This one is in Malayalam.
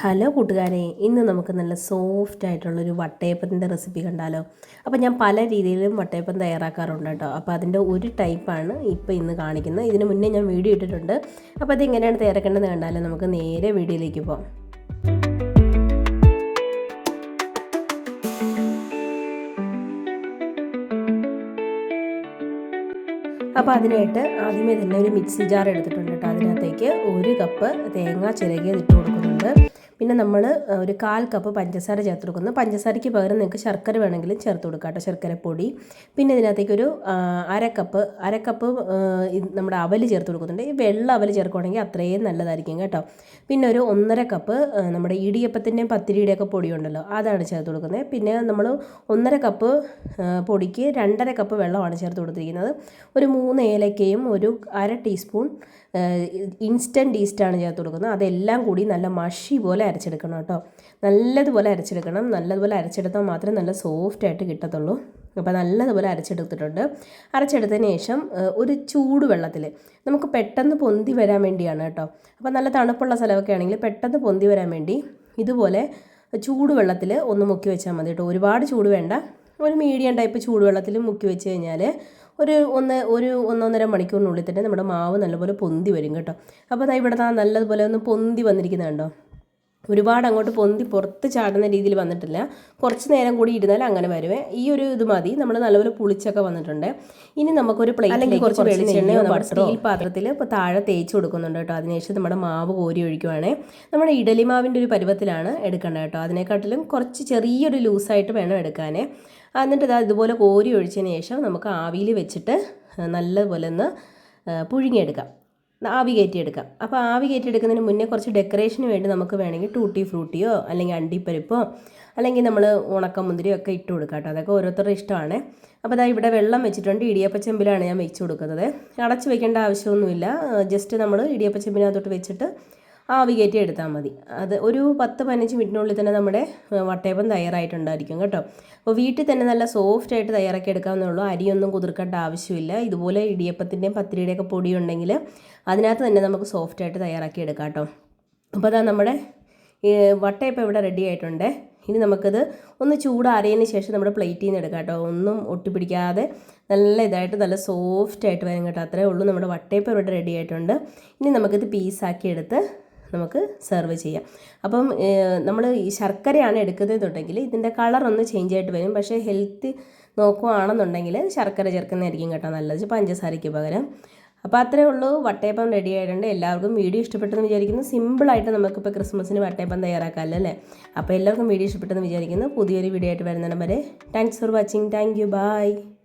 ഹലോ കൂട്ടുകാരെ ഇന്ന് നമുക്ക് നല്ല സോഫ്റ്റ് ആയിട്ടുള്ളൊരു വട്ടയപ്പത്തിന്റെ റെസിപ്പി കണ്ടാലോ? അപ്പോൾ ഞാൻ പല രീതിയിലും വട്ടയപ്പം തയ്യാറാക്കാറുണ്ട് കേട്ടോ. അപ്പോൾ അതിന്റെ ഒരു ടൈപ്പാണ് ഇപ്പോൾ ഇന്ന് കാണിക്കുന്നത്. ഇതിന് മുന്നേ ഞാൻ വീഡിയോ ഇട്ടിട്ടുണ്ട്. അപ്പോൾ അത് എങ്ങനെയാണ് തയ്യാറാക്കേണ്ടത് കണ്ടാലോ? നമുക്ക് നേരെ വീഡിയോയിലേക്ക് പോകാം അപ്പോൾ അതിനായിട്ട് ആദ്യമേ തന്നെ ഒരു മിക്സി ജാർ എടുത്തിട്ടുണ്ട് കേട്ടോ. അതിനകത്തേക്ക് ഒരു കപ്പ് തേങ്ങ ചിരകിയത് ഇട്ട് കൊടുക്കുന്നുണ്ട്. പിന്നെ നമ്മൾ ഒരു കാൽ കപ്പ് പഞ്ചസാര ചേർത്ത് കൊടുക്കുന്നു. പഞ്ചസാരയ്ക്ക് പകരം നിങ്ങൾക്ക് ശർക്കര വേണമെങ്കിലും ചേർത്ത് കൊടുക്കാം കേട്ടോ ശർക്കര പൊടി പിന്നെ ഇതിനകത്തേക്ക് ഒരു അര കപ്പ് അര കപ്പ് നമ്മുടെ അവൽ ചേർത്ത് കൊടുക്കുന്നുണ്ട്. ഈ വെള്ള അവൽ ചേർക്കുകയാണെങ്കിൽ അത്രയും നല്ലതായിരിക്കും കേട്ടോ. പിന്നെ ഒരു ഒന്നര കപ്പ് നമ്മുടെ ഇടിയപ്പത്തിന്റെയും പത്തിരിയുടെയൊക്കെ പൊടിയുണ്ടല്ലോ അതാണ് ചേർത്ത് കൊടുക്കുന്നത്. പിന്നെ നമ്മൾ ഒന്നര കപ്പ് പൊടിക്ക് രണ്ടര കപ്പ് വെള്ളമാണ് ചേർത്ത് കൊടുത്തിരിക്കുന്നത്. ഒരു മൂന്ന് ഏലക്കയും ഒരു അര ടീസ്പൂൺ ഇൻസ്റ്റന്റ് ഈസ്റ്റാണ് ചേർത്ത് കൊടുക്കുന്നത്. അതെല്ലാം കൂടി നല്ല മഷി പോലെ അരച്ചെടുക്കണം കേട്ടോ. നല്ലതുപോലെ അരച്ചെടുക്കണം. നല്ലതുപോലെ അരച്ചെടുത്താൽ മാത്രമേ നല്ല സോഫ്റ്റ് ആയിട്ട് കിട്ടത്തുള്ളൂ. അപ്പോൾ നല്ലതുപോലെ അരച്ചെടുത്തിട്ടുണ്ട്. അരച്ചെടുത്തതിന് ശേഷം ഒരു ചൂട് വെള്ളത്തിൽ നമുക്ക് പെട്ടെന്ന് പൊന്തി വരാൻ വേണ്ടിയാണ് കേട്ടോ. അപ്പോൾ നല്ല തണുപ്പുള്ള സ്ഥലമൊക്കെ ആണെങ്കിൽ പെട്ടെന്ന് പൊന്തി വരാൻ വേണ്ടി ഇതുപോലെ ചൂട് വെള്ളത്തിൽ ഒന്ന് മുക്കി വെച്ചാൽ മതി കേട്ടോ. ഒരുപാട് ചൂട് വേണ്ട. ഒരു മീഡിയം ടൈപ്പ് ചൂടുവെള്ളത്തിൽ മുക്കി വെച്ച് കഴിഞ്ഞാൽ ഒരു ഒന്ന് ഒരു ഒന്നൊന്നര മണിക്കൂറിനുള്ളിൽ തന്നെ നമ്മുടെ മാവ് നല്ലപോലെ പൊന്തി വരും കേട്ടോ. അപ്പോൾ ഇവിടെ നല്ലതുപോലെ ഒന്ന് പൊന്തി വന്നിരിക്കുന്നുണ്ടോ ഒരുപാട് അങ്ങോട്ട് പൊന്തി പുറത്ത് ചാടുന്ന രീതിയിൽ വന്നിട്ടില്ല. കുറച്ച് നേരം കൂടി ഇരുന്നാൽ അങ്ങനെ വരുവേ. ഈ ഒരു ഇത് മതി. നമ്മൾ നല്ലപോലെ പുളിച്ചൊക്കെ വന്നിട്ടുണ്ട്. ഇനി നമുക്കൊരു പ്ലേറ്റ് അല്ലെങ്കിൽ കുറച്ച് വെളിച്ചെണ്ണയോ സ്റ്റീൽ പാത്രത്തിൽ ഇപ്പോൾ താഴെ തേച്ച് കൊടുക്കുന്നുണ്ട് കേട്ടോ. അതിനുശേഷം നമ്മുടെ മാവ് കോരി ഒഴിക്കുവാണേ. നമ്മുടെ ഇഡലി മാവിന്റെ ഒരു പരുവത്തിലാണ് എടുക്കേണ്ടത് കേട്ടോ. അതിനെക്കാട്ടിലും കുറച്ച് ചെറിയൊരു ലൂസായിട്ട് വേണം എടുക്കാനേ. എന്നിട്ട് ഇതാ ഇതുപോലെ കോരി ഒഴിച്ചതിന് ശേഷം നമുക്ക് ആവിയിൽ വെച്ചിട്ട് നല്ലപോലെ ഒന്ന് പുഴുങ്ങിയെടുക്കാം. ആവി കയറ്റിയെടുക്കാം. അപ്പോൾ ആവി കയറ്റിയെടുക്കുന്നതിന് മുന്നേ കുറച്ച് ഡെക്കറേഷന് വേണ്ടി നമുക്ക് വേണമെങ്കിൽ ടൂട്ടി ഫ്രൂട്ടിയോ അല്ലെങ്കിൽ അണ്ടിപ്പരിപ്പോ അല്ലെങ്കിൽ നമ്മൾ ഉണക്കമുന്തിരിയോ ഒക്കെ ഇട്ട് കൊടുക്കാം കേട്ടോ. അതൊക്കെ ഓരോരുത്തരുടെ ഇഷ്ടമാണ്. അപ്പോൾ അതാ ഇവിടെ വെള്ളം വെച്ചിട്ടുണ്ട്. ഇടിയപ്പച്ചെമ്പിലാണ് ഞാൻ വെച്ച് കൊടുക്കുന്നത്. അടച്ച് വെക്കേണ്ട ആവശ്യമൊന്നുമില്ല. ജസ്റ്റ് നമ്മൾ ഇടിയപ്പച്ചെമ്പിനകത്തോട്ട് വെച്ചിട്ട് ആവി കയറ്റി എടുത്താൽ മതി. അത് ഒരു പത്ത് പതിനഞ്ച് മിനിറ്റിനുള്ളിൽ തന്നെ നമ്മുടെ വട്ടയപ്പം തയ്യാറായിട്ടുണ്ടായിരിക്കും കേട്ടോ. അപ്പോൾ വീട്ടിൽ തന്നെ നല്ല സോഫ്റ്റ് ആയിട്ട് തയ്യാറാക്കി എടുക്കാവുന്നുള്ളൂ അരിയൊന്നും കുതിർക്കേണ്ട ആവശ്യമില്ല. ഇതുപോലെ ഇടിയപ്പത്തിന്റെയും പത്തിരിയുടെയൊക്കെ പൊടി ഉണ്ടെങ്കിൽ അതിനകത്ത് തന്നെ നമുക്ക് സോഫ്റ്റ് ആയിട്ട് തയ്യാറാക്കി എടുക്കാം കേട്ടോ. അപ്പോൾ അതാ നമ്മുടെ വട്ടയപ്പം ഇവിടെ റെഡി ആയിട്ടുണ്ട്. ഇനി നമുക്കത് ഒന്ന് ചൂടാറിയതിന് ശേഷം നമ്മുടെ പ്ലേറ്റിൽ നിന്ന് എടുക്കാം കേട്ടോ. ഒന്നും ഒട്ടിപ്പിടിക്കാതെ നല്ല ഇതായിട്ട് നല്ല സോഫ്റ്റ് ആയിട്ട് വരും കേട്ടോ. അത്രേ ഉള്ളൂ. നമ്മുടെ വട്ടയപ്പം ഇവിടെ റെഡി ആയിട്ടുണ്ട്. ഇനി നമുക്കിത് പീസാക്കി എടുത്ത് നമുക്ക് സെർവ് ചെയ്യാം. അപ്പം നമ്മൾ ഈ ശർക്കരയാണ് എടുക്കുന്നതെന്നുണ്ടെങ്കിൽ ഇതിന്റെ കളർ ഒന്ന് ചേഞ്ച് ആയിട്ട് വരും. പക്ഷേ ഹെൽത്ത് നോക്കുകയാണെന്നുണ്ടെങ്കിൽ ശർക്കര ചേർക്കുന്നതായിരിക്കും കേട്ടോ നല്ലത്. പഞ്ചസാരയ്ക്ക് പകരം. അപ്പോൾ അത്രേ ഉള്ളൂ. വട്ടയപ്പം റെഡി ആയിട്ടുണ്ട്. എല്ലാവർക്കും വീഡിയോ ഇഷ്ടപ്പെട്ടെന്ന് വിചാരിക്കുന്നു. സിമ്പിളായിട്ട് നമുക്കിപ്പോൾ ക്രിസ്മസിന് വട്ടയപ്പം തയ്യാറാക്കാമല്ലോ അല്ലേ? അപ്പോൾ എല്ലാവർക്കും വീഡിയോ ഇഷ്ടപ്പെട്ടെന്ന് വിചാരിക്കുന്നു. പുതിയൊരു വീഡിയോ ആയിട്ട് വരുന്നിടം വരെ thanks for watching thank you bye